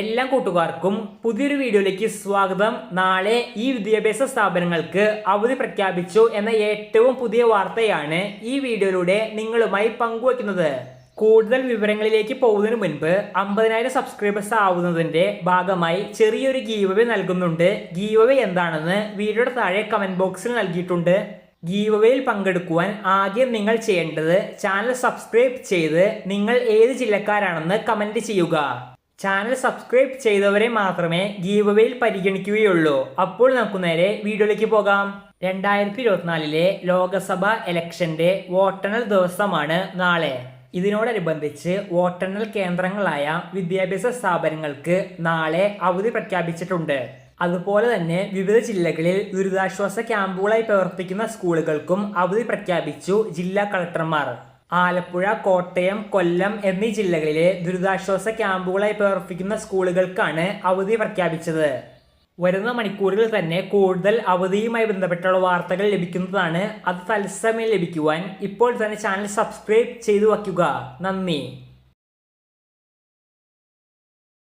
എല്ലാ കൂട്ടുകാർക്കും പുതിയൊരു വീഡിയോയിലേക്ക് സ്വാഗതം. നാളെ ഈ വിദ്യാഭ്യാസ സ്ഥാപനങ്ങൾക്ക് അവധി പ്രഖ്യാപിച്ചു എന്ന ഏറ്റവും പുതിയ വാർത്തയാണ് ഈ വീഡിയോയിലൂടെ നിങ്ങളുമായി പങ്കുവയ്ക്കുന്നത്. കൂടുതൽ വിവരങ്ങളിലേക്ക് പോകുന്നതിന് മുൻപ് അമ്പതിനായിരം സബ്സ്ക്രൈബേഴ്സ് ആവുന്നതിന്റെ ഭാഗമായി ചെറിയൊരു ഗീവവേ നൽകുന്നുണ്ട്. ഗീവവേ എന്താണെന്ന് വീഡിയോയുടെ താഴെ കമന്റ് ബോക്സിൽ നൽകിയിട്ടുണ്ട്. ഗീവവേയിൽ പങ്കെടുക്കുവാൻ ആദ്യം നിങ്ങൾ ചെയ്യേണ്ടത് ചാനൽ സബ്സ്ക്രൈബ് ചെയ്ത് നിങ്ങൾ ഏത് ജില്ലക്കാരാണെന്ന് കമന്റ് ചെയ്യുക. ചാനൽ സബ്സ്ക്രൈബ് ചെയ്തവരെ മാത്രമേ ഗീവവേയിൽ പരിഗണിക്കുകയുള്ളൂ. അപ്പോൾ നമുക്ക് നേരെ വീഡിയോയിലേക്ക് പോകാം. രണ്ടായിരത്തി ഇരുപത്തിനാലിലെ ലോകസഭ ഇലക്ഷന്റെ വോട്ടെണ്ണൽ ദിവസമാണ് നാളെ. ഇതിനോടനുബന്ധിച്ച് വോട്ടെണ്ണൽ കേന്ദ്രങ്ങളായ വിദ്യാഭ്യാസ സ്ഥാപനങ്ങൾക്ക് നാളെ അവധി പ്രഖ്യാപിച്ചിട്ടുണ്ട്. അതുപോലെ തന്നെ വിവിധ ജില്ലകളിൽ ദുരിതാശ്വാസ ക്യാമ്പുകളായി പ്രവർത്തിക്കുന്ന സ്കൂളുകൾക്കും അവധി പ്രഖ്യാപിച്ചു ജില്ലാ കളക്ടർമാർ. ആലപ്പുഴ കോട്ടയം കൊല്ലം എന്നീ ജില്ലകളിലെ ദുരിതാശ്വാസ ക്യാമ്പുകളായി പ്രവർത്തിക്കുന്ന സ്കൂളുകൾക്കാണ് അവധി പ്രഖ്യാപിച്ചത്. വരുന്ന മണിക്കൂറുകളിൽ തന്നെ കൂടുതൽ അവധിയുമായി ബന്ധപ്പെട്ടുള്ള വാർത്തകൾ ലഭിക്കുന്നതാണ് അത് തത്സമയം ലഭിക്കുവാൻ ഇപ്പോൾ തന്നെ ചാനൽ സബ്സ്ക്രൈബ് ചെയ്തു വയ്ക്കുക. നന്ദി.